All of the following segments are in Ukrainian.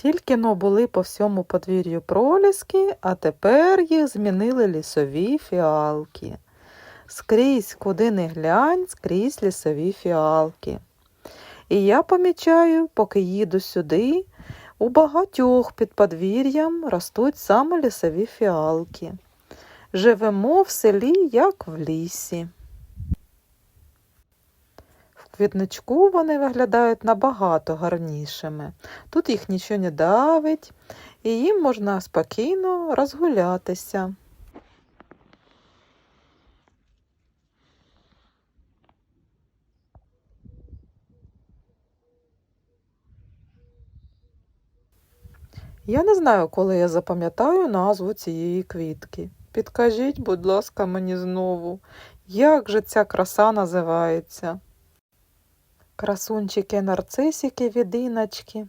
Тільки но були по всьому подвір'ю проліски, а тепер їх змінили лісові фіалки. Скрізь, куди не глянь, скрізь лісові фіалки. І я помічаю, поки їду сюди, у багатьох під подвір'ям ростуть саме лісові фіалки. Живемо в селі, як в лісі. Квітничку вони виглядають набагато гарнішими. Тут їх нічого не давить, і їм можна спокійно розгулятися. Я не знаю, коли я запам'ятаю назву цієї квітки. Підкажіть, будь ласка, мені знову, як же ця краса називається? Красунчики нарцисики від Іночки.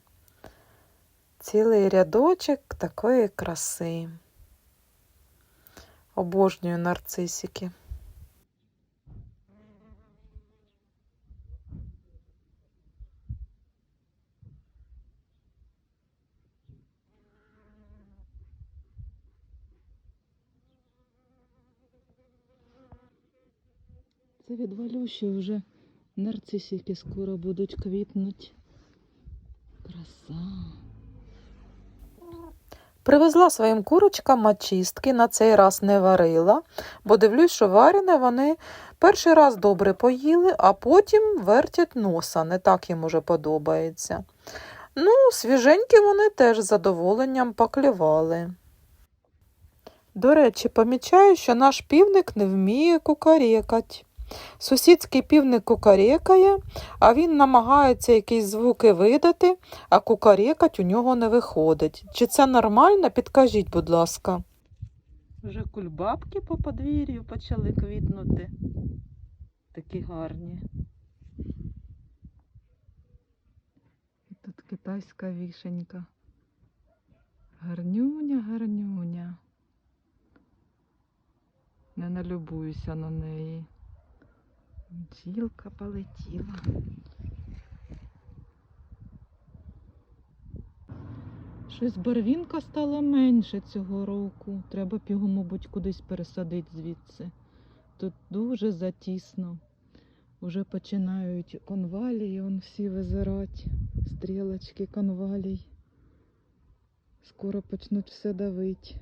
Цілий рядочок такої краси. Обожнюю нарцисики. Це від Валюші вже нарцисики скоро будуть квітнуть. Краса. Привезла своїм курочкам очистки, на цей раз не варила, бо дивлюсь, що варене вони перший раз добре поїли, а потім вертять носа, не так їм уже подобається. Ну, свіженькі вони теж з задоволенням поклювали. До речі, помічаю, що наш півник не вміє кукарекать. Сусідський півник кукарекає, а він намагається якісь звуки видати, а кукарекать у нього не виходить. Чи це нормально? Підкажіть, будь ласка. Вже кульбабки по подвір'ю почали квітнути. Такі гарні. І тут китайська вішенька. Гарнюня, гарнюня. Не налюбуюся на неї. Бджілка полетіла. Щось барвінка стала менше цього року. Треба б його, мабуть, кудись пересадити звідси. Тут дуже затісно. Уже починають конвалії, он всі визирать, стрілочки конвалій. Скоро почнуть все давить.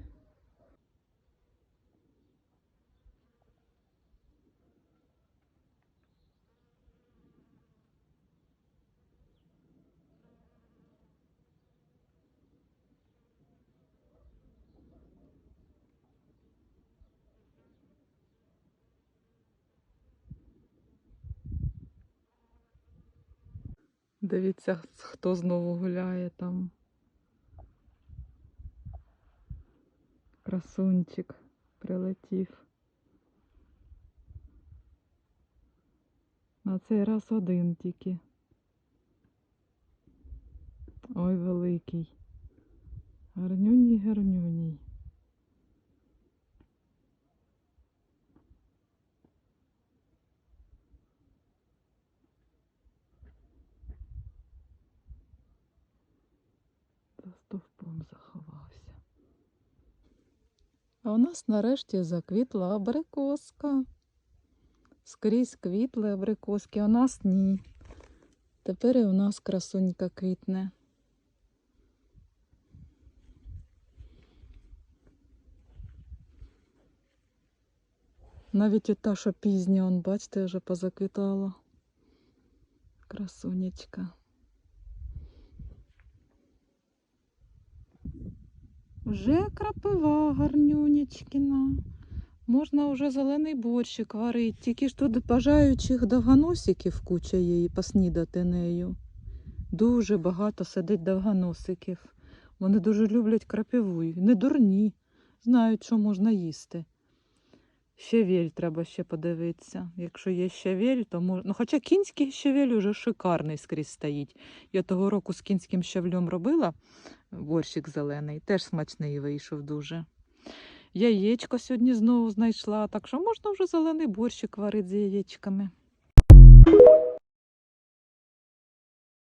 Дивіться, хто знову гуляє там. Красунчик прилетів. На цей раз один тільки. Ой, великий. Гарнюній, гарнюній. Стовпом заховався. А у нас нарешті заквітла абрикоска. Скрізь квітли абрикоски, а у нас ні. Тепер і у нас красунька квітне. Навіть і та, що пізня, он, бачите, вже позаквітала. Красунечка. Вже крапива гарнюнечкіна. Можна вже зелений борщик варити. Тільки ж тут бажаючих довгоносиків куча її поснідати нею. Дуже багато сидить довгоносиків. Вони дуже люблять крапиву. Не дурні. Знають, що можна їсти. Щавель треба ще подивитися. Якщо є щавель, то можна. Ну, хоча кінський щавель уже шикарний скрізь стоїть. Я того року з кінським щавлем робила борщик зелений, теж смачний вийшов дуже. Яєчко сьогодні знову знайшла, так що можна вже зелений борщик варити з яєчками.